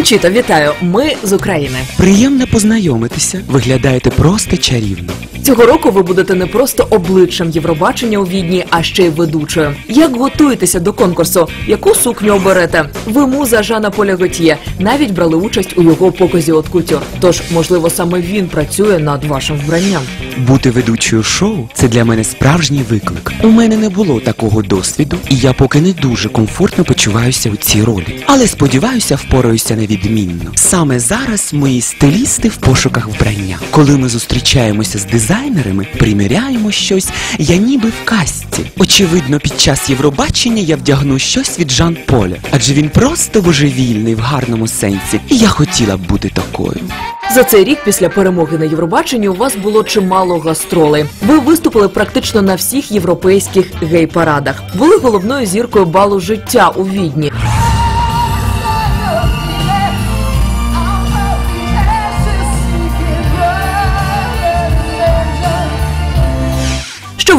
Кончіто, вітаю! Ми з України. Приємно познайомитися. Виглядаєте просто чарівно. Цього року ви будете не просто обличчям Євробачення у Відні, а ще й ведучою. Як готуєтеся до конкурсу? Яку сукню оберете? Ви муза Жана Поля Готьє. Навіть брали участь у його показі от кутюр. Тож, можливо, саме він працює над вашим вбранням. Бути ведучою шоу це для мене справжній виклик. У мене не було такого досвіду, і я поки не дуже комфортно почуваюся у цій ролі. Але сподіваюся, впораюся невідмінно. Саме зараз мої стилісти в пошуках вбрання. Коли ми зустрічаємося з дизайнерами, приміряємо щось, я ніби в касті. Очевидно, під час Євробачення я вдягну щось від Жан Поля, адже він просто божевільний в гарному сенсі, і я хотіла б бути такою. За цей рік після перемоги на Євробаченні у вас було чимало гастролей. Ви виступили практично на всіх європейських гей-парадах. Були головною зіркою балу життя у Відні.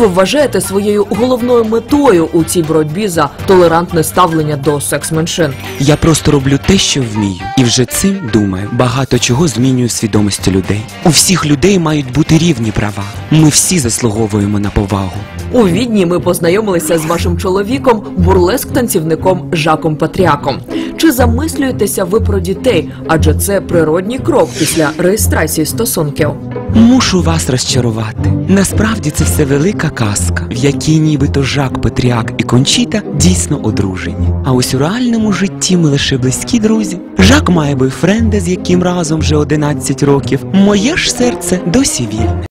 Ви вважаєте своєю головною метою у цій боротьбі за толерантне ставлення до секс-меншин? Я просто роблю те, що вмію, і вже цим думаю, багато чого змінює в свідомості людей. У всіх людей мають бути рівні права. Ми всі заслуговуємо на повагу. У Відні ми познайомилися з вашим чоловіком, бурлеск-танцівником Жаком Патріаком. Чи замислюєтеся ви про дітей? Адже це природній крок після реєстрації стосунків. Мушу вас розчарувати. Насправді це все велика казка, в якій нібито Жак Петріак і Кончіта дійсно одружені. А ось у реальному житті ми лише близькі друзі. Жак має бойфренда, з яким разом вже 11 років. Моє ж серце досі вільне.